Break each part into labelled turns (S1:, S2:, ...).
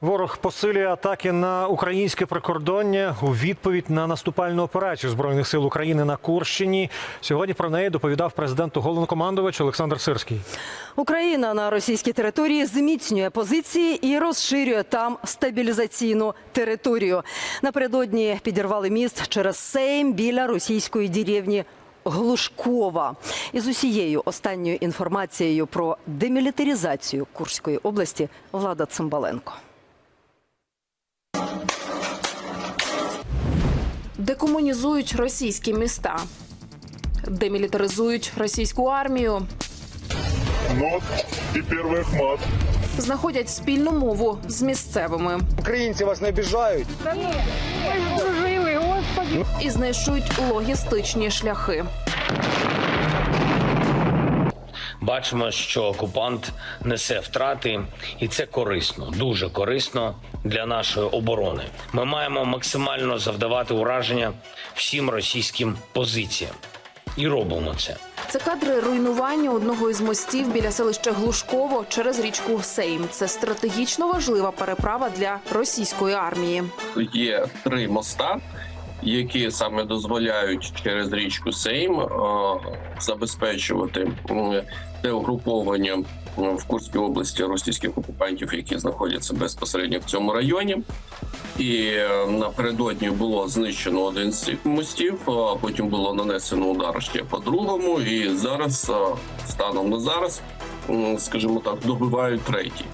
S1: Ворог посилює атаки на українське прикордоння у відповідь на наступальну операцію збройних сил України на Курщині. Сьогодні про неї доповідав президенту головнокомандувач Олександр Сирський.
S2: Україна на російській території зміцнює позиції і розширює там стабілізаційну територію. Напередодні підірвали міст через Сейм біля російської деревні Глушкова. Із усією останньою інформацією про демілітаризацію Курської області Влада Цимбаленко.
S3: Декомунізують російські міста, демілітаризують російську армію,
S4: нот і первый мат.
S3: знаходять спільну мову з місцевими
S5: Українці вас не обіжають.
S3: і знищують логістичні шляхи.
S6: Бачимо, що окупант несе втрати, і це корисно, дуже корисно для нашої оборони. Ми маємо максимально завдавати ураження всім російським позиціям, і робимо це.
S3: Це кадри руйнування одного із мостів біля селища Глушково через річку Сейм. Це стратегічно важлива переправа для російської армії.
S7: є три моста, які саме дозволяють через річку Сейм е, забезпечувати те угруповання в Курській області російських окупантів, які знаходяться безпосередньо в цьому районі. І е, напередодні було знищено один з цих мостів. а Потім було нанесено удар ще по другому. І зараз, е, станом на зараз, скажімо так, добивають третій.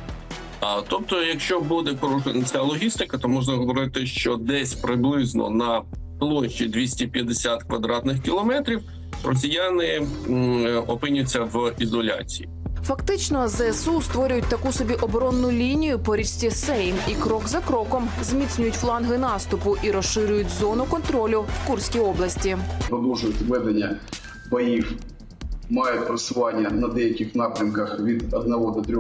S7: А, тобто, якщо буде порушена ця логістика, то можна говорити, що десь приблизно на площі 250 квадратних кілометрів росіяни м, опиняться в ізоляції.
S3: Фактично, ЗСУ створюють таку собі оборонну лінію по річці Сейм і крок за кроком зміцнюють фланги наступу і розширюють зону контролю в Курській області.
S8: продовжують ведення боїв, мають просування на деяких напрямках від 1 до 3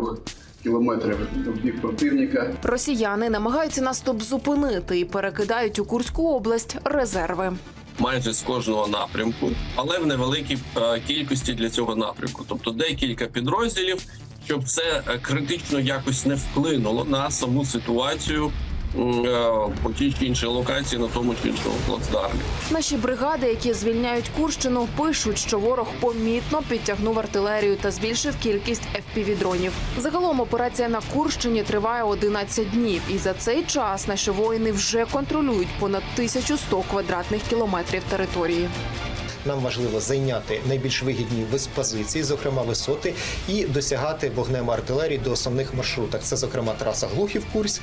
S8: кілометрів в бік противника.
S3: Росіяни намагаються наступ зупинити і перекидають у Курську область резерви.
S7: майже з кожного напрямку, але в невеликій е, кількості для цього напрямку, тобто декілька підрозділів, щоб це е, критично якось не вплинуло на саму ситуацію по тій чи іншій локації на тому чи іншому плацдармі.
S3: Наші бригади, які звільняють Курщину, пишуть, що ворог помітно підтягнув артилерію та збільшив кількість FPV-дронів. Загалом операція на Курщині триває 11 днів, і за цей час наші воїни вже контролюють понад 1100 квадратних кілометрів території.
S9: Нам важливо зайняти найбільш вигідні позиції, зокрема висоти, і досягати вогнем артилерії до основних маршрутах. Це, зокрема, траса Глухів-Курськ,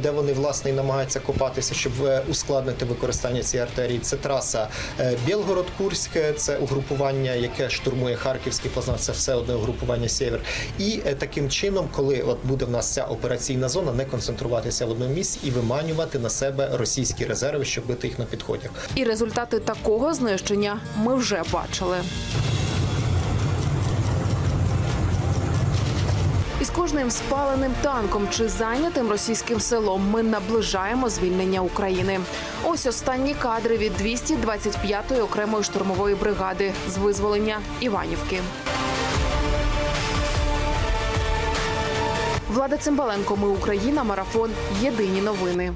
S9: де вони власне і намагаються копатися, щоб е, ускладнити використання цієї артерії. Це траса е, Білгород-Курськ, це угрупування, яке штурмує Харківський плацдарм, це все одне угрупування Сєвер. І е, таким чином, коли от буде в нас ця операційна зона, не концентруватися в одному місці і виманювати на себе російські резерви, щоб бити їх на підходях.
S3: І результати такого знищення ми вже бачили. І з кожним спаленим танком чи зайнятим російським селом ми наближаємо звільнення України. Ось останні кадри від 225-ї окремої штурмової бригади з визволення Іванівки. Влада Цимбаленко. Ми Україна. Марафон. Єдині новини.